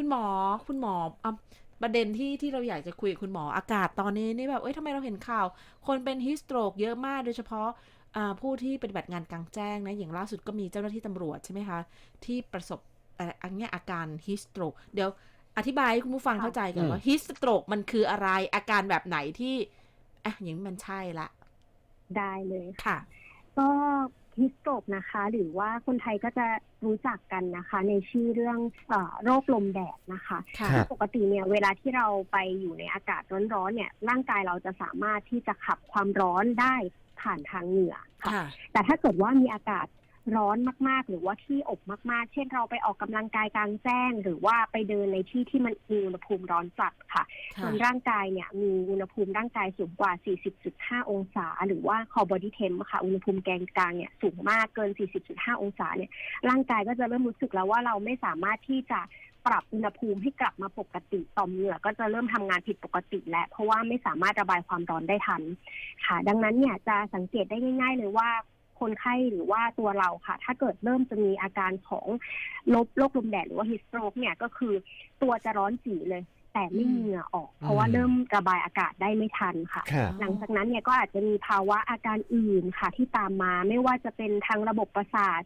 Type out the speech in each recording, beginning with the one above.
คุณหมอคุณหมออะประเด็นที่ที่เราอยากจะคุยกับคุณหมออากาศตอนนี้นี่แบบเอ้ยทำไมเราเห็นข่าว คนเป็นฮิสโตรกเยอะมากโดยเฉพาะอ่าผู้ที่ปฏิบัติงานกลางแจ้งนะ อย่างล่าสุดก็มีเจ้าหน้าที่ตำรวจใช่ไหมคะ ที่ประสบอะอันเนี้ยอาการฮิสโตรกเดี๋ยวอธิบายให้คุณผู้ฟังค่ะเข้าใจกันอืมว่าฮิสโตรกมันคืออะไรอาการแบบไหนที่อะอย่างนี้มันใช่ละ ได้เลยค่ะค่ะก็ ฮิสโตรกนะคะ หรือว่าคนไทยก็จะรู้จักกันนะคะ ในชื่อเรื่องเออโรคลมแดดนะคะค่ะครับปกติเนี่ยเวลาที่เราไปอยู่ในอากาศร้อนๆเนี่ยร่างกายเราจะสามารถที่จะขับความร้อนได้ผ่านทางเหงื่อค่ะค่ะแต่ถ้าเกิดว่ามีอากาศ ร้อนมากๆ หรือว่าที่อบมากๆ เช่นเราไปออกกำลังกายกลางแจ้ง หรือว่าไปเดินในที่ที่มันมีอุณหภูมิร้อนจัดค่ะค่ะมันร่างกายเนี่ยมีอุณหภูมิร่างกายสูงกว่า 40.5 องศา หรือว่า core body temp อะค่ะ อุณหภูมิแกนกลางเนี่ยสูงมากเกิน 40.5 องศาเนี่ยร่างกายก็จะเริ่มรู้สึกแล้วว่าเราไม่สามารถที่จะปรับอุณหภูมิให้กลับมาปกติต่อมเหงื่อก็จะเริ่มทำงานผิดปกติแล้วเพราะว่าไม่สามารถระบายความร้อนได้ทันค่ะ ดังนั้นเนี่ยจะสังเกตได้ง่าย ๆ เลยว่า คนไข้หรือว่าตัวเราค่ะ ถ้าเกิดเริ่มจะมีอาการของลบโรคลมแดดหรือว่าฮิสโตรกเนี่ยก็คือตัวจะร้อนจีเลย แต่ไม่มีเหงื่อออก เพราะว่าอืมเริ่มระบายอากาศได้ไม่ทันค่ะ ครับหลังจากนั้นเนี่ยก็อาจจะมีภาวะอาการอื่นค่ะ ที่ตามมาไม่ว่าจะเป็นทางระบบประสาท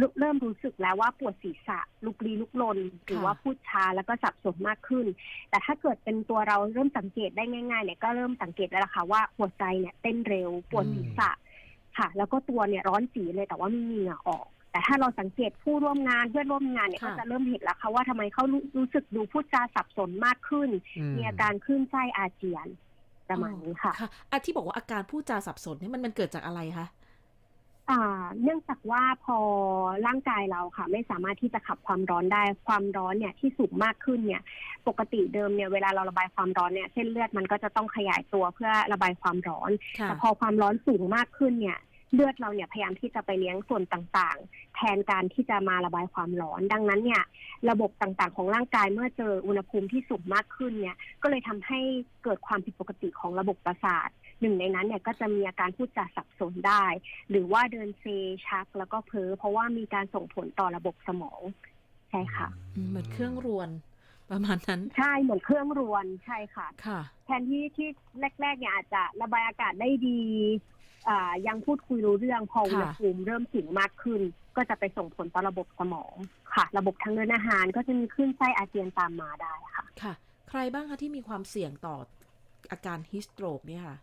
ลุเริ่มรู้สึกแล้วว่าปวดศีรษะลุกลี้ลุกลนหรือว่าพูดช้าแล้วก็สับสนมากขึ้น แต่ถ้าเกิดเป็นตัวเราเริ่มสังเกตได้ง่ายๆเนี่ยก็เริ่มสังเกตแล้วล่ะค่ะว่าหัวใจเนี่ยเต้นเร็วปวดศีรษะ ค่ะ แล้วก็ตัวเนี่ยร้อนจีเลยแต่ว่าไม่มีเหงื่อออก แต่ถ้าเราสังเกตผู้ร่วมงานเพื่อนร่วมงานเนี่ยค่ะก็จะเริ่มเห็นแล้วค่ะว่าทำไมเขารู้รู้สึกดูพูดจาสับสนมากขึ้นมีอาการคลื่นไส้อาเจียนประมาณนี้ค่ะ ค่ะอะที่บอกว่าอาการพูดจาสับสนนี่มันมันเกิดจากอะไรคะ อ่าเนื่องจากว่าพอร่างกายเราค่ะ ไม่สามารถที่จะขับความร้อนได้ความร้อนเนี่ยที่สูงมากขึ้นเนี่ย ปกติเดิมเนี่ยเวลาเราระบายความร้อนเนี่ยเส้นเลือดมันก็จะต้องขยายตัวเพื่อระบายความร้อน ค่ะ แต่พอความร้อนสูงมากขึ้นเนี่ย เลือดเราเนี่ยพยายามที่จะไปเลี้ยงส่วนต่างๆ แทนการที่จะมาระบายความร้อน ดังนั้นเนี่ย ระบบต่างๆ ของร่างกายเมื่อเจออุณหภูมิที่สูงมากขึ้นเนี่ย ก็เลยทำให้เกิดความผิดปกติของระบบประสาทหนึ่งในนั้นเนี่ยก็จะมีอาการพูดจาสับสนได้ หรือว่าเดินเซชักแล้วก็เพ้อเพราะว่ามีการส่งผลต่อระบบสมอง ใช่ค่ะอืมเหมือนเครื่องรวนประมาณนั้น ใช่เหมือนเครื่องรวนใช่ค่ะ ค่ะ แทนที่ที่แรกๆเนี่ยอาจจะระบายอากาศได้ดีอ่า ยังพูดคุยรู้เรื่องพออุณหภูมิเริ่มสูงมากขึ้น ก็จะไปส่งผลต่อระบบสมองค่ะ ระบบทางเดินอาหารก็จะมีคลื่นไส้อาเจียนตามมาได้ค่ะ ค่ะ ใครบ้างคะที่มีความเสี่ยงต่ออาการฮิสโตรกเนี่ยค่ะ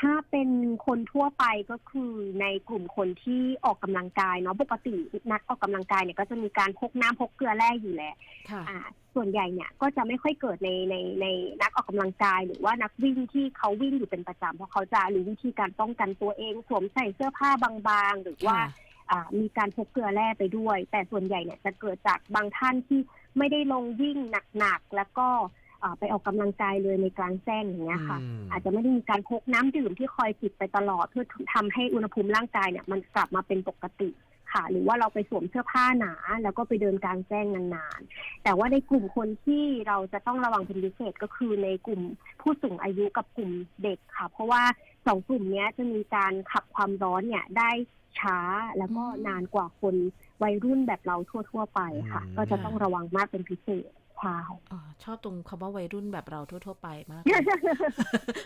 ถ้าเป็นคนทั่วไปก็คือในกลุ่มคนที่ออกกำลังกายเนาะปกตินักออกกำลังกายเนี่ยก็จะมีการพกน้ำพกเกลือแร่อยู่แล้วค่ะอ่า ส่วนใหญ่เนี่ยก็จะไม่ค่อยเกิดในในในนักออกกำลังกาย หรือว่านักวิ่งที่เขาวิ่งอยู่เป็นประจำเพราะเขาจะรู้วิธีการป้องกันตัวเอง สวมใส่เสื้อผ้าบางๆ หรือว่าค่ะอ่ามีการพกเกลือแร่ไปด้วย แต่ส่วนใหญ่เนี่ยจะเกิดจากบางท่านที่ไม่ได้ลงวิ่งหนักๆแล้วก็อ่า ไปออกกำลังกายเลยในกลางแจ้งอย่างเงี้ยค่ะอืมอาจจะไม่ได้มีการพกน้ำดื่มที่คอยติดไปตลอดเพื่อทำให้อุณหภูมิร่างกายเนี่ยมันกลับมาเป็นปกติค่ะ หรือว่าเราไปสวมเสื้อผ้าหนา แล้วก็ไปเดินกลางแจ้งนานๆ แต่ว่าในกลุ่มคนที่เราจะต้องระวังเป็นพิเศษก็คือในกลุ่มผู้สูงอายุกับกลุ่มเด็กค่ะ เพราะว่าสองกลุ่มเนี้ยจะมีการขับความร้อนเนี่ยได้ช้าแล้วก็อืมนานกว่าคนวัยรุ่นแบบเราทั่ว ๆ ไปค่ะอืมก็จะต้องระวังมากเป็นพิเศษ ใช่อ๋อชอบตรงคำว่าวัยรุ่นแบบเราทั่ว ๆ ไปมาก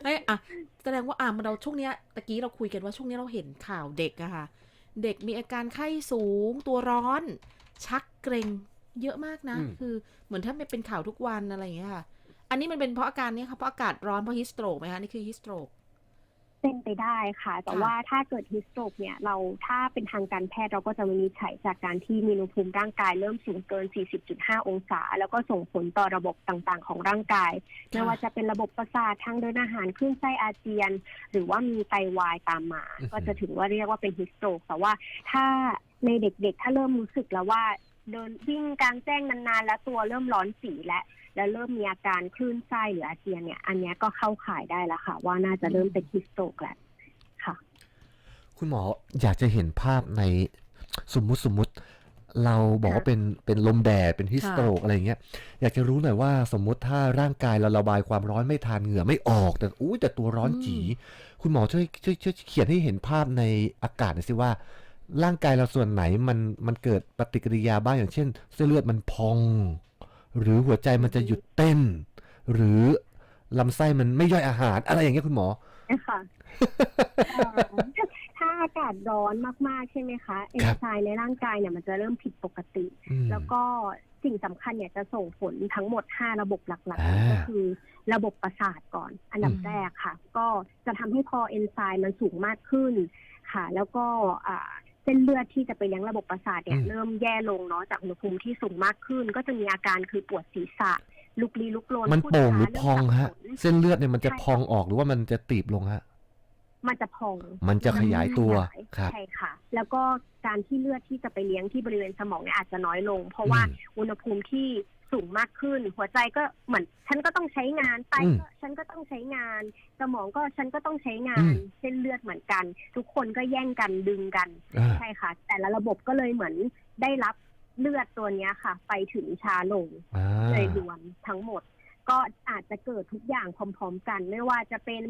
เอ้ยอะแสดงว่าอะมันเราช่วงเนี้ยตะกี้เราคุยกันว่าช่วงเนี้ยเราเห็นข่าวเด็กอะค่ะ เด็กมีอาการไข้สูง ตัวร้อน ชักเกรงเยอะมากนะอืมคือเหมือนถ้าไม่เป็นข่าวทุกวันอะไรอย่างเงี้ยค่ะ อันนี้มันเป็นเพราะอาการเนี้ยค่ะเพราะอากาศร้อนเพราะฮิสโตรกไหมคะนี่คือฮิสโตรก เป็นไปได้ค่ะ แต่ค่ะว่าถ้าเกิดฮิสโตรกเนี่ยเราถ้าเป็นทางการแพทย์เราก็จะวินิจฉัยจากการที่มีอุณหภูมิร่างกายเริ่มสูงเกิน 40.5 องศา แล้วก็ส่งผลต่อระบบต่างๆ ของร่างกายไม่ว่าจะเป็นระบบประสาททางเดินอาหารคลื่นไส้อาเจียน หรือว่ามีไตวายตามมาอือฮึก็จะถือว่าเรียกว่าเป็นฮิสโตรกแต่ว่าถ้าในเด็กๆ ถ้าเริ่มรู้สึกแล้วว่าเดินวิ่งกลางแจ้งนานๆ แล้วตัวเริ่มร้อนสีและ แล้วเริ่มมีอาการคลื่นไส้หรืออาเจียนเนี่ย อันเนี้ยก็เข้าข่ายได้แล้วค่ะ ว่าน่าจะเริ่มเป็นฮิสโตรกแล้วค่ะ คุณหมออยากจะเห็นภาพในสมมุติสมมุติ เราบอกว่าเป็นเป็นลมแดดเป็นฮิสโตรกอะไรอย่างเงี้ยอยากจะรู้หน่อยว่าสมมุติถ้าร่างกายเราระบายความร้อนไม่ทันเหงื่อไม่ออก แต่อุ้ยแต่ตัวร้อนจี คุณหมอช่วยช่วยช่วยเขียนให้เห็นภาพในอากาศหน่อยสิว่าร่างกายเราส่วนไหนมันมันเกิดปฏิกิริยาบ้างอย่างเช่น เส้นเลือดมันพอง หรือหัวใจมันจะหยุดเต้น หรือลำไส้มันไม่ย่อยอาหาร อะไรอย่างเงี้ยคุณหมอนะคะเอ่อถ้าถ้าอากาศร้อนมากๆใช่ไหมคะเอนไซม์ในร่างกายเนี่ยมันจะเริ่มผิดปกติอืมแล้วก็สิ่งสำคัญเนี่ยจะส่งผลทั้งหมด 5 ระบบหลักอ่าๆก็คือระบบประสาทก่อน อันดับอืมแรกค่ะ ก็จะทำให้พอเอนไซม์มันสูงมากขึ้นค่ะ แล้วก็อ่า เส้นเลือดที่จะไปเลี้ยงระบบประสาทเนี่ยเริ่มแย่ลงเนาะจากอุณหภูมิที่สูงมากขึ้น ก็จะมีอาการคือปวดศีรษะ ลุกลี้ลุกลนมันพูดโป่งหจารือเริ่พองสับฮะสนเส้นเลือดเนี่ยมันจะใช่พองออกหรือว่ามันจะตีบลงฮะ มันจะพอง มันจะขยายตัวขยายครับ ใช่ค่ะ แล้วก็การที่เลือดที่จะไปเลี้ยงที่บริเวณสมองเนี่ยอาจจะน้อยลง เพราะว่าอืม อุณหภูมิที่ สูงมากขึ้น หัวใจก็เหมือน ฉันก็ต้องใช้งานไตอืมก็ฉันก็ต้องใช้งาน สมองก็ฉันก็ต้องใช้งาอืน ม เส้นเลือดเหมือนกัน ทุกคนก็แย่งกันดึงกัน อ่าใช่ค่ะ แต่ละระบบก็เลยเหมือนได้รับเลือดตัวเนี้ยค่ะ ไปถึงช้าลง อ่า เลยรวมทั้งหมด ก็อาจจะเกิดทุกอย่างพร้อมๆกัน ไม่ว่าจะเป็น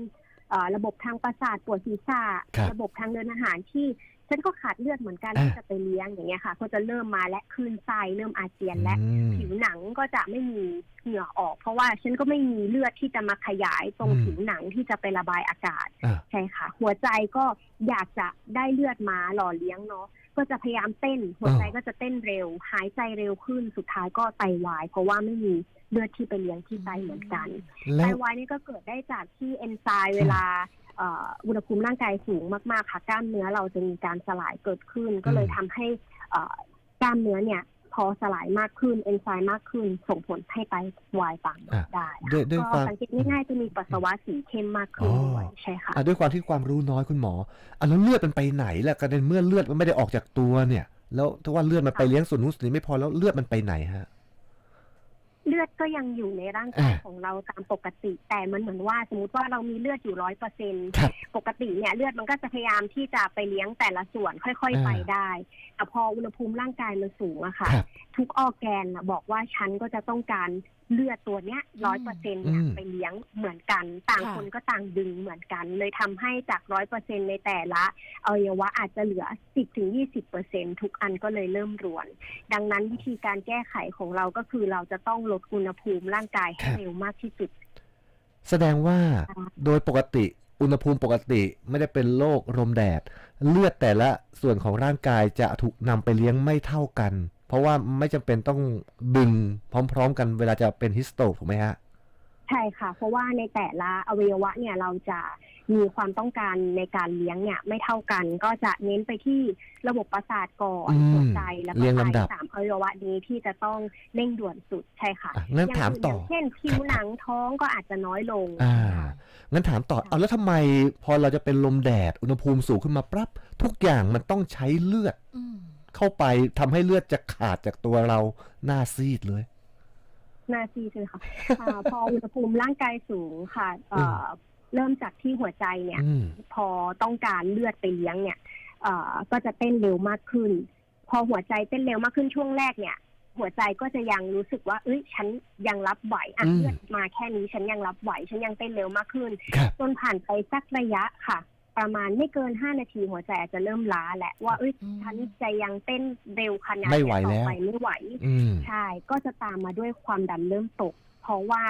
เอ่อระบบทางประสาทปวดศีรษะครับ ระบบทางเดินอาหารที่ ฉันก็ขาดเลือดเหมือนกันอะที่จะไปเลี้ยงอย่างเงี้ยค่ะ ก็จะเริ่มมาและคลื่นไส้เริ่มอาเจียนและอืมผิวหนังก็จะไม่มีเหงื่อออก เพราะว่าฉันก็ไม่มีเลือดที่จะมาขยายตรงอืมผิวหนังที่จะไประบายอากาศอ่าใช่ค่ะ หัวใจก็อยากจะได้เลือดมาหล่อเลี้ยงเนาะก็จะพยายามเต้น หัวใจก็จะเต้นเร็ว หายใจเร็วขึ้นสุดท้ายก็ไตวาย เพราะว่าไม่มีเลือดที่ไปเลี้ยงที่ไตเหมือนกันแล้ไตววายนี่ก็เกิดได้จากที่เอนไซม์เวลาเอ่ออุณหภูมิร่างกายสูงมาก ๆ ค่ะกล้ามเนื้อเราจะมีการสลายเกิดขึ้น ก็เลยทำให้เอ่อกล้ามเนื้อเนี่ยพอสลายมากขึ้นเอนไซม์มากขึ้น ส่งผลให้ไตวายตามมาอะได้ด้วยด้วยก็ความสังเกตง่ายๆจะมีปัสสาวะสีเข้มมากขึ้นอ๋อด้วยใช่ค่ะอะด้วยความที่ความรู้น้อยคุณหมออะแล้วเลือดมันไปไหนล่ะกระเด็นเมื่อเลือดมันไม่ได้ออกจากตัวเนี่ย แล้วถ้าว่าเลือดมันไปเลี้ยงส่วนนู้นส่วนนี้ไม่พอแล้วเลือดมันไปไหนฮะ เลือดก็ยังอยู่ในร่างกายอ่าของเราตามปกติ แต่มันเหมือนว่าสมมติว่าเรามีเลือดอยู่ร้อยเปอร์เซ็นครับปกติเนี่ยเลือดมันก็จะพยายามที่จะไปเลี้ยงแต่ละส่วนค่อยๆอ่าไปได้แต่พออุณหภูมิร่างกายมันสูงอะค่ะครับทุกออร์แกนน่ะบอกว่าฉันก็จะต้องการ เลือดตัวเนี้ยร้อยเปอร์เซ็นเนี่ยอืมไปเลี้ยงเหมือนกัน ต่างค่ะคนก็ต่างดึงเหมือนกัน เลยทำให้จากร้อยเปอร์เซ็นในแต่ละอวัยวะอาจจะเหลือสิบถึงยี่สิบเปอร์เซ็นทุกอันก็เลยเริ่มรวน ดังนั้นวิธีการแก้ไขของเราก็คือเราจะต้องลดอุณหภูมิร่างกายให้ครับเร็วมากที่สุด แสดงว่าค่ะโดยปกติอุณหภูมิปกติไม่ได้เป็นโรคลมแดด เลือดแต่ละส่วนของร่างกายจะถูกนำไปเลี้ยงไม่เท่ากัน เพราะว่าไม่จำเป็นต้องดึงพร้อม ๆ กันเวลาจะเป็นฮิสโตกถูกไหมฮะ ใช่ค่ะ เพราะว่าในแต่ละอวัยวะเนี่ยเราจะมีความต้องการในการเลี้ยงเนี่ย ไม่เท่ากันก็จะเน้นไปที่ระบบประสาทก่อนอืมหัวใจแล้วเรีก็ยงไตลำดับสามอวัยวะนี้ที่จะต้องเร่งด่วนสุดใช่ค่ะอะงั้นย่งถามต่อย่งเช่นผิวหนังท้องก็อาจจะน้อยลงอ่าค่ะงั้นถามต่อเอาแล้วทำไมพอเราจะเป็นลมแดดอุณหภูมิสูงขึ้นมาปั๊บทุกอย่างมันต้องใช้เลือดอืม เข้าไปทำให้เลือดจะขาดจากตัวเราหน้าซีดเลย หน้าซีดเลยค่ะอ่าพออุณหภูมิร่างกายสูงค่ะเอ่อเริ่มจากที่หัวใจเนี่ยอืมพอต้องการเลือดไปเลี้ยงเนี่ยเอ่อก็จะเต้นเร็วมากขึ้น พอหัวใจเต้นเร็วมากขึ้นช่วงแรกเนี่ย หัวใจก็จะยังรู้สึกว่า เอ้ย ฉันยังรับไหวอะอืมเลือดมาแค่นี้ฉันยังรับไหว ฉันยังเต้นเร็วมากขึ้นครับจนผ่านไปสักระยะค่ะ ประมาณไม่เกินห้านาทีหัวใจอาจจะเริ่มล้าแหละว่าเอ้ยอืมฉันจะยังเต้นเร็วขนาดไม่นี้ไหวต่อแล้วไปไม่ไหวอืมใช่ก็จะตามมาด้วยความดันเริ่มตก เพราะว่า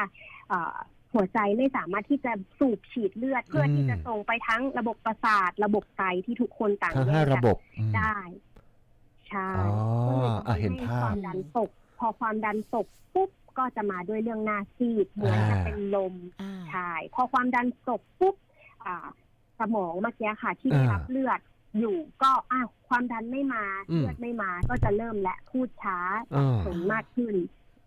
เอ่อหัวใจไม่สามารถที่จะสูบฉีดเลือด เพื่อที่จะส่งไปทั้งระบบประสาทระบบไตที่ทุกคนต่างทั้งแยห้ากกัระบบอืมได้ใช่อ๋อก็เลยอะทำเห็นให้ภาพความดันตก พอความดันตกปุ๊บก็จะมาด้วยเรื่องหน้าซีดเหมือนจะอ่าเป็นลมอ่าใช่พอความดันตกปุ๊บอ่าส มองเมื่อกี้ค่ะ ที่ได้รับเลือดอยู่ก็อ้าวความดันไม่มาอืม เลือดไม่มาก็จะเริ่มและพูดช้าอ่า ผลมากขึ้น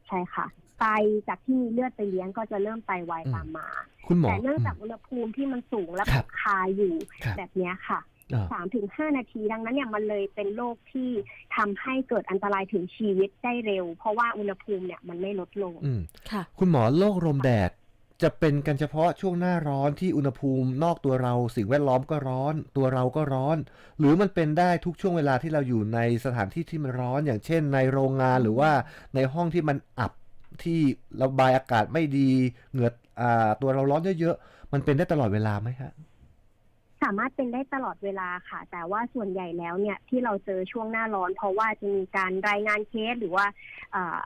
ใช่ค่ะไตจากที่มีเลือดไปเลี้ยงก็จะเริ่มไตวายอืม ตามมา คุณหมอ แต่เนื่องจากอุณหภูมิที่มันสูงและครับคาอยู่ครับ แบบเนี้ยค่ะอ่า สามถึงห้านาทีดังนั้นเนี่ยมันเลยเป็นโรคที่ทำให้เกิดอันตรายถึงชีวิตได้เร็ว เพราะว่าอุณหภูมิเนี่ยมันไม่ลดลง อืมค่ะ คุณหมอโรคลมแดด จะเป็นกันเฉพาะช่วงหน้าร้อนที่อุณหภูมินอกตัวเราสิ่งแวดล้อมก็ร้อน ตัวเราก็ร้อน หรือมันเป็นได้ทุกช่วงเวลาที่เราอยู่ในสถานที่ที่มันร้อน อย่างเช่น ในโรงงานหรือว่าในห้องที่มันอับที่ระบายอากาศไม่ดีเหงื่ออ่าตัวเราร้อนเยอะๆมันเป็นได้ตลอดเวลาไหมฮะสามารถเป็นได้ตลอดเวลาค่ะ แต่ว่าส่วนใหญ่แล้วเนี่ยที่เราเจอช่วงหน้าร้อน เพราะว่าจะมีการรายงานเคสหรือว่าอา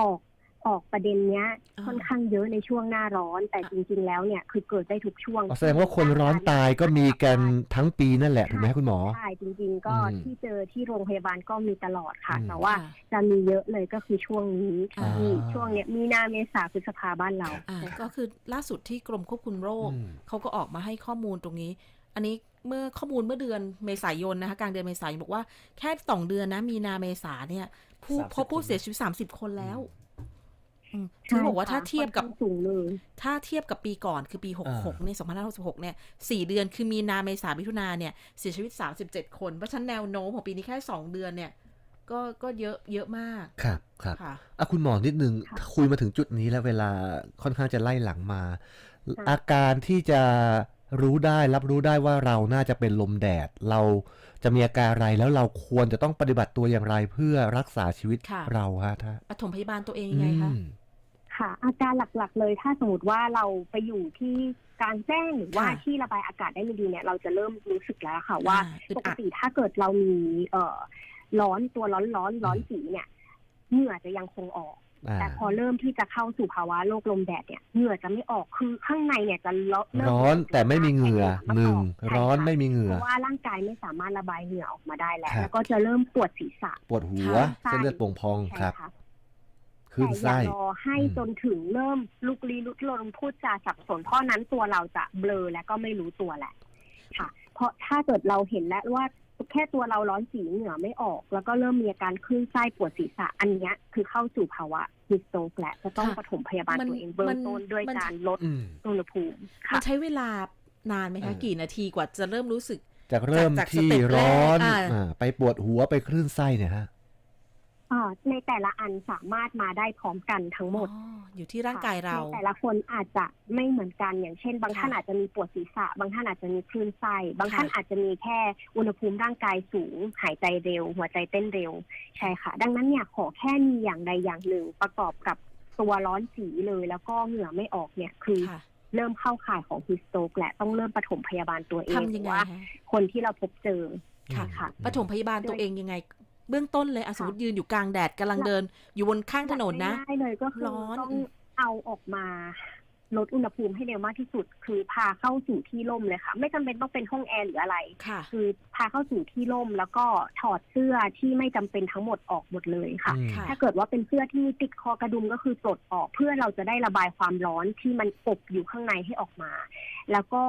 ออก ออกประเด็นเนี้ยอ่าค่อนข้างเยอะในช่วงหน้าร้อน แต่อะจริง ๆ แล้วเนี่ยคือเกิดได้ทุกช่วงอ๋อแสดงว่าคนร้อนตายก็มีกันทั้งปีนั่นแหละถูกไหมคุณหมอใช่จริง ๆ ก็อืมที่เจอที่โรงพยาบาลก็มีตลอดค่ะอืมแต่ว่าค่ะจะมีเยอะเลยก็คือช่วงนี้อ่าที่ช่วงเนี้ยมีนาเมษาพฤษภาบ้านเราอ่าใช่ค่ะก็คือล่าสุดที่กรมควบคุมโรคอืมเขาก็ออกมาให้ข้อมูลตรงนี้ อันนี้เมื่อข้อมูลเมื่อเดือนเมษายนนะคะกลางเดือนเมษายนบอกว่าแค่สองเดือนนะมีนาเมษาเนี่ยผู้30พบผู้คนเสียชีวิตสามสิบคนแล้ว อืมใช่คือบอกว่าถ้าค่ะเทียบกับค่อนข้างสูงเลยถ้าเทียบกับปีก่อนคือปี 66เนี่ย2566เนี่ยสี่เดือนคือมีนาเมษามิถุนาเนี่ยเสียชีวิต 37 คน เพราะฉะนั้นแนวโน้มของปีนี้แค่ 2 เดือนเนี่ย ก็ก็เยอะเยอะมากครับครับค่ะอะคุณหมอนิดนึงค่ะคุยมาถึงจุดนี้แล้วเวลาค่อนข้างจะไล่หลังมาค่ะอาการที่จะ รู้ได้รับรู้ได้ว่าเราน่าจะเป็นลมแดด เราจะมีอาการอะไรแล้วเราควรจะต้องปฏิบัติตัวอย่างไรเพื่อรักษาชีวิตค่ะ เราฮะถ้าปฐมพยาบาลตัวเองยังไงคะ อืม ค่ะ อาการหลักๆเลยถ้าสมมติว่าเราไปอยู่ที่กลางแจ้งหรือว่าค่ะที่ระบายอากาศได้ไม่ดีเนี่ย เราจะเริ่มรู้สึกแล้วค่ะว่าอ่อึดปกอัดติถ้าเกิดเรามีเอ่อร้อนตัวร้อนร้อนร้อนสีเนี่ยเหงื่อจะยังคงออกอ่า แต่พอเริ่มที่จะเข้าสู่ภาวะโรคลมแดดเนี่ยเหงื่อจะไม่ออกคือข้างในเนี่ยจะเลอะเริ่มร้อนแต่ไม่มีเหงื่อแต่หนึ่งใช่ร้อนค่ะไม่มีเหงื่เพอราะว่าร่างกายไม่สามารถระบายเหงื่อออกมาได้แล้วครับแล้วก็จะเริ่มปวดศีรษะ ปวดหัวค่ะเส้นเลือดโป่งพองคใช่รับค่ะขึ้นแต่อย่าไส้รอให้อืมจนถึงเริ่มลุกลี้ลุกลนพูดจาสับสนเพราะนั้นตัวเราจะเบลอและก็ไม่รู้ตัวแหละ ค่ะ เพราะถ้าเกิดเราเห็นแล้วว่า แค่ตัวเราร้อนสีเหงื่อไม่ออก แล้วก็เริ่มมีอาการคลื่นไส้ปวดศีรษะอันเนี้ยคือเข้าสู่ภาวะฮิสโตกและจะต้องค่ะปฐมพยาบาลมันตัวเองเบื้อมังนต้นด้วยมันการลดอืมอุณหภูมิมันค่ะใช้เวลานานไหมคะเออกี่นาทีกว่าจะเริ่มรู้สึกจากเริ่มจากสที่เต็ปแรกร้อนอ่าอ่าไปปวดหัวไปคลื่นไส้เนี่ยฮะ อ่าในแต่ละอันสามารถมาได้พร้อมกันทั้งหมดอ๋ออยู่ที่ร่างกายเรา ในแต่ละคนอาจจะไม่เหมือนกันอย่างเช่น บางค่ะท่านอาจจะมีปวดศีรษะ บางท่านอาจจะมีคลื่นไส้บางค่ะท่านอาจจะมีแค่อุณหภูมิร่างกายสูง หายใจเร็ว หัวใจเต้นเร็วใช่ค่ะ ดังนั้นเนี่ยขอแค่มีอย่างใดอย่างหนึ่งประกอบกับตัวร้อนสีเลย แล้วก็เหงื่อไม่ออกเนี่ยคือค่ะ เริ่มเข้าข่ายของฮิสโตกและต้องเริ่มปฐมพยาบาลตัวเองทำยังไงว่าคะคนที่เราพบเจอ ค่ะ ค่ะ ปฐมพยาบาลตัวเองยังไง เบื้องต้นเลยอะสมมติยืนอยู่กลางแดดกำลังเดิน อยู่บนข้างถนนนะง่ายๆเลยก็คือร้อนต้องเอาออกมาลดอุณหภูมิให้เร็วมากที่สุด คือพาเข้าสู่ที่ร่มเลยค่ะ ไม่จำเป็นต้องเป็นห้องแอร์หรืออะไรค่ะ คือพาเข้าสู่ที่ร่มแล้วก็ถอดเสื้อที่ไม่จำเป็นทั้งหมดออกหมดเลยค่ะอืมค่ะ ถ้าเกิดว่าเป็นเสื้อที่ติดคอกระดุมก็คือปลดออกเพื่อเราจะได้ระบายความร้อนที่มันอบอยู่ข้างในให้ออกมา แล้วก็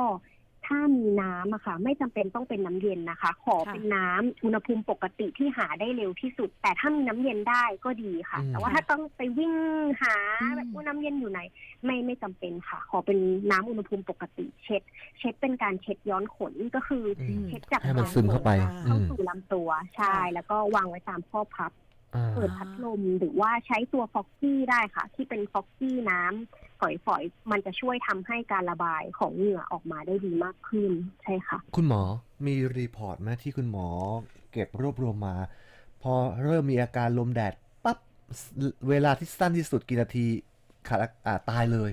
ถ้ามีน้ำอะค่ะ ไม่จำเป็นต้องเป็นน้ำเย็นนะคะ ขอค่ะ เป็นน้ำอุณหภูมิปกติที่หาได้เร็วที่สุด แต่ถ้ามีน้ำเย็นได้ก็ดีค่ะ อืมแต่ว่าถ้าต้องไปวิ่งหาอืมแบบว่าน้ำเย็นอยู่ไหน ไม่ไม่จำเป็นค่ะ ขอเป็นน้ำอุณหภูมิปกติ เช็ด เช็ดเป็นการเช็ดย้อนขนก็คือออืมเช็ดจากให้มันซึมเข้าไปเข้าอืมสู่ลำตัวใช่แล้วก็วางไว้ตามข้อพับ อ่า เปิดพัดลมหรือว่าใช้ตัวฟอกกี้ได้ค่ะ ที่เป็นฟอกกี้น้ำ ฝอยๆ มันจะช่วยทำให้การระบายของเหงื่อออกมาได้ดีมากขึ้นใช่ค่ะ คุณหมอมีรีพอร์ตไหมที่คุณหมอ เก็บรวบรวมมา พอเริ่มมีอาการลมแดดปั๊บเวลาที่สั้นที่สุดกี่นาทีขาดอาตายเลย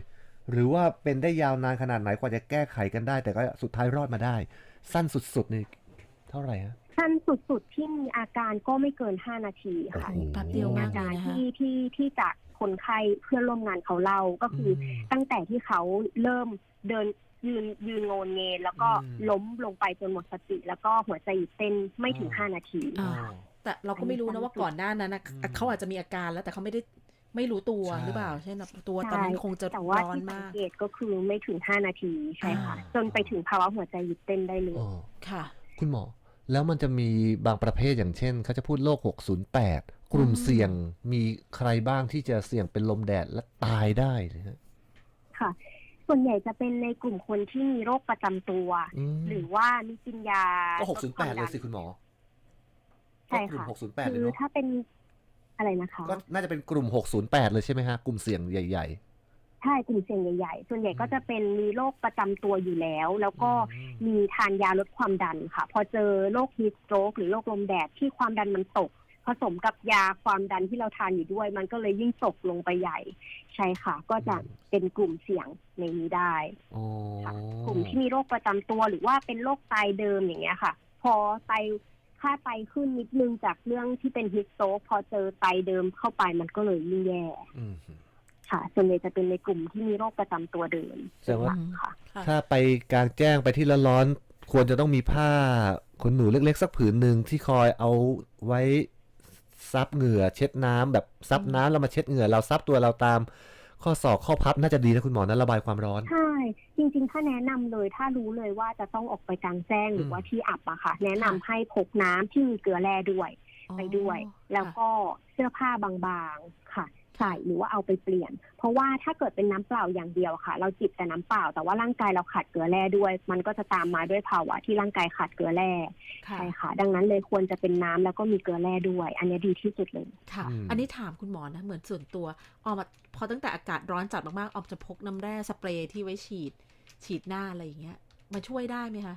หรือว่าเป็นได้ยาวนานขนาดไหนกว่าจะแก้ไขกันได้ แต่ก็สุดท้ายรอดมาได้ สั้นสุดๆนี่เท่าไหร่ฮะ สั้นสุดๆที่มีอาการก็ไม่เกิน5นาทีค่ะโอ้โห แป๊บเดียวมากอาเลยการนะคะที่ที่ที่จากคนไข้เพื่อนร่วมงานเขาเล่าก็คืออมตั้งแต่ที่เขาเริ่มเดินยืนยืนโงนเงนแล้วก็อืมล้มลงไปจนหมดสติ แล้วก็หัวใจหยุดเต้นไม่ถึงอ๋อ5นาที อ่าอ๋อแต่เราก็ไม่รู้นะว่าก่อนหน้านั้นนะอืมเขาอาจจะมีอาการแล้วแต่เขาไม่ได้ไม่รู้ตัวใช่ หรือเปล่าเช่นแบบตัวใช่ตอนนั้นคงจะแต่ว่าร้อนที่สังมาก เกตก็คือไม่ถึง5นาทีใช่ค่ะ อ่า จนไปถึงภาวะหัวใจหยุดเต้นได้เลย อ๋อค่ะ คุณหมอ แล้วมันจะมีบางประเภทอย่างเช่น เขาจะพูดโรค 608 กลุ่มอืมเสี่ยงมีใครบ้างที่จะเสี่ยงเป็นลมแดดและตายได้นะฮะค่ะ ส่วนใหญ่จะเป็นในกลุ่มคนที่มีโรคประจำตัวมหรือว่ามีกินยาก็ลดความ608 เลดัยสิคุณหมอ ใช่ก็กลุ่มค่ะ608 เลยคือเนาะถ้าเป็นอะไรนะคะ ก็น่าจะเป็นกลุ่ม 608 เลยใช่ไหมฮะ กลุ่มเสี่ยงใหญ่ ใช่กลุ่มเสี่ยงใหญ่ๆ ส่วนใหญ่ก็จะเป็นมีโรคประจำตัวอยู่แล้ว แล้วก็อืมมีทานยาลดความดันค่ะ พอเจอโรคฮีสโตรกหรือโรคลมแดดที่ความดันมันตก ผสมกับยาความดันที่เราทานอยู่ด้วย มันก็เลยยิ่งตกลงไปใหญ่ ใช่ค่ะ ก็จะเป็นกลุ่มเสี่ยงในนี้ได้ๆอ๋อค่ะกลุ่มที่มีโรคประจำตัวหรือว่าเป็นโรคไตเดิมอย่างเงี้ยค่ะ พอไตค่าไตขึ้นนิดนึงจากเรื่องที่เป็นฮิสโตรกพอเจอไตเดิมเข้าไปมันก็เลยยิ่งแย่อืม ค่ะ ส่วนใหญ่จะเป็นในกลุ่มที่มีโรคประจำตัวเดิมแสดงว่าเป็นหลักค่ะค่ะ ถ้าไปกลางแจ้งไปที่ร้อนๆควรจะต้องมีผ้าขนหนูเล็กๆ สักผืนหนึ่งที่คอยเอาไว้ซับเหงื่อเช็ดน้ำแบบซับน้ำแล้วมาเช็ดเหงื่อเราซับตัวเราตาม ข้อศอกข้อพับน่าจะดีนะคุณหมอนะระบายความร้อนใช่จริง ๆ ถ้าแนะนำเลยถ้ารู้เลยว่าจะต้องออกไปกลางแจ้งหรือว่าที่อับอะค่ะ แนะนำให้พกน้ำที่มีเกลือแร่ด้วยไปด้วย แล้วก็เสื้อผ้าบางๆค่ะ ใส่หรือว่าเอาไปเปลี่ยน เพราะว่าถ้าเกิดเป็นน้ำเปล่าอย่างเดียวค่ะ เราจิบแต่น้ำเปล่า แต่ว่าร่างกายเราขาดเกลือแร่ด้วย มันก็จะตามมาด้วยภาวะที่ร่างกายขาดเกลือแร่ค่ะใช่ค่ะ ดังนั้นเลยควรจะเป็นน้ำแล้วก็มีเกลือแร่ด้วย อันนี้ดีที่สุดเลยค่ะอืมอันนี้ถามคุณหมอนะเหมือนส่วนตัวออมอะพอตั้งแต่อากาศร้อนจัดมากๆออมจะพกน้ำแร่สเปรย์ที่ไว้ฉีด ฉีดหน้าอะไรอย่างเงี้ยมาช่วยได้ไหมคะ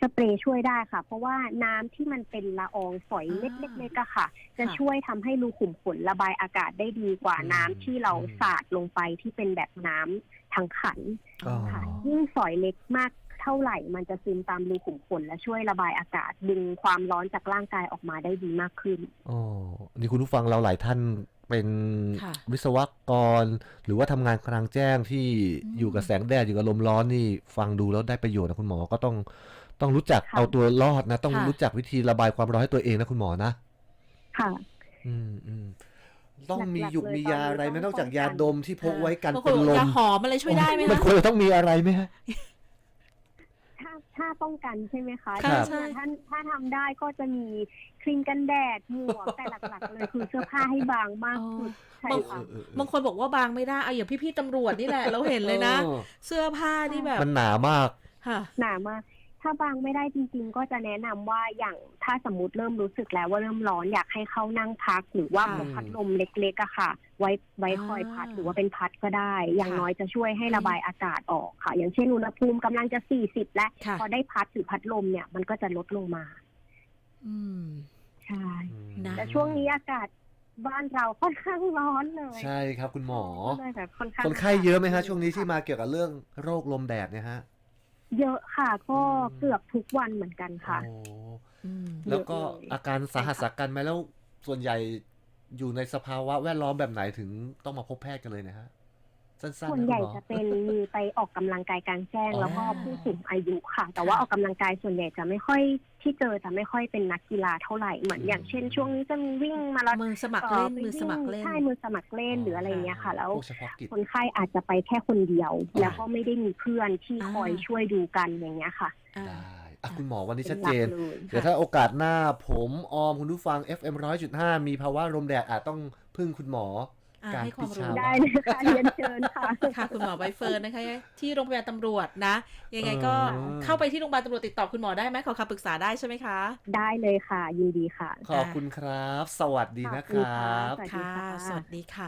สเปรย์ช่วยได้ค่ะ เพราะว่าน้ำที่มันเป็นละอองฝอยอ่าเล็กๆอะค่ะจะค่ะช่วยทำให้รูขุมขนระบายอากาศได้ดีกว่าอืมน้ำที่เราอืมสาดลงไปที่เป็นแบบน้ำทางขันอ๋อค่ะยิ่งฝอยเล็กมากเท่าไหร่มันจะซึมตามรูขุมขนและช่วยระบายอากาศ ดึงความร้อนจากร่างกายออกมาได้ดีมากขึ้นอ๋อนี่คุณผู้ฟังเราหลายท่านเป็นค่ะวิศวกร หรือว่าทำงานกลางแจ้งที่อืมอยู่กับแสงแดดอยู่กับลมร้อนนี่ฟังดูแล้วได้ประโยชน์นะคุณหมอก็ต้อง ต้องรู้จักค่ะ เอาตัวรอดนะ ต้องค่ะ รู้จักวิธีระบายความร้อนให้ตัวเองนะคุณหมอนะ ค่ะ อืมอืมต้องมีหลักๆหยุกเลยมีตอนยานี้อะไรไหมต้องนอกจากป้องกันยาดมที่พกไว้กันบางคเป็นลมยาหอมอะไรช่วยได้ไหมมันคะควรจะต้องมีอะไรไหมฮะ ถ้าถ้าป้องกันใช่ไหมคะครับจริงๆถ้าถ้าทำได้ก็จะมีครีมกันแดดหมวกแต่หลักๆเลยคือเสื้อผ้าให้บางมากสุดใช่บาง ค่ะบางคนบอกว่าบางไม่ได้เอาอย่างพี่ๆตำรวจนี่แหละ เราเห็นเลยนะออเสื้อผ้านี่แบบมันหนามาก ค่ะ หนามาก ถ้าบางไม่ได้จริง ๆ ก็จะแนะนำว่าอย่างถ้าสมมติเริ่มรู้สึกแล้วว่าเริ่มร้อนอยากให้เข้านั่งพัก หรือว่าค่ะพกพัดลมเล็กๆอะค่ะ ไว้ไว้คอยพัดอ่าหรือว่าเป็นพัดก็ได้ อย่างค่ะน้อยจะช่วยให้ระบายอากาศออกค่ะ อย่างเช่นอุณหภูมิกำลังจะ40แล้วค่ะพอได้พัดหรือพัดลมเนี่ยมันก็จะลดลงมา อืมใช่นะแต่ช่วงนี้อากาศบ้านเราค่อนข้างร้อนเลย ใช่ครับคุณหมอก็เลยแบบค่อนข้างคนไข้เยอะไหมฮะช่วงนี้ที่มาเกี่ยวกับเรื่องโรคลมแดดเนี่ยฮะ เยอะค่ะ ก็อืมเกือบทุกวันเหมือนกันค่ะโอ้อืม แล้วก็เยอะเลยอาการสาหัสสากันไหมแล้วส่วนใหญ่อยู่ในสภาวะแวดล้อมแบบไหนถึงต้องมาพบแพทย์กันเลยนะฮะ สั้นๆส่วนนะใหญ่คุณมอ จะเป็นมีไปออกกำลังกายกลางแจ้ง อ๋อ แล้วก็ผู้สูงอายุค่ะ แต่ว่าออกกำลังกายส่วนใหญ่จะไม่ค่อย ที่เจอจะไม่ค่อยเป็นนักกีฬาเท่าไหร่เหมือนอย่างเช่น ช่วงนี้จะมีวิ่งมาราธอนมือสมัครเล่นมือสมัครเล่นใช่มือสมัครเล่นหรืออะไรอย่างเงี้ยค่ะ แล้วพวกเฉพาะกิจคนไข้อาจจะไปแค่คนเดียวอ่าแล้วก็ไม่ได้มีเพื่อนที่อ่าคอยช่วยดูกันอย่างเงี้ยค่ะอ่าได้อะคุณหมอวันนี้เป็ชัดนหเจลักนเลยเดี๋ยวถ้าโอกาสหน้าผมออมคุณผู้ฟัง FM 100.5 มีภาวะลมแดดอาจต้องพึ่งคุณหมออ่า การให้ความพิรู้ชาได้เลยค่ะเรียนเชิญค่ะค่ะ คุณหมอใบเฟิร์นนะคะ ที่โรงพยาบาลตำรวจนะ ยังไงก็เออเข้าไปที่โรงพยาบาลตำรวจติดต่อคุณหมอได้ไหมขอคำปรึกษาได้ใช่ไหมคะ ได้เลยค่ะยินดีค่ะ ขอบคุณครับ สวัสดีนะคขอบคุณรัค่ะบสวัสดีค่ะค่ะสวัสดีค่ะ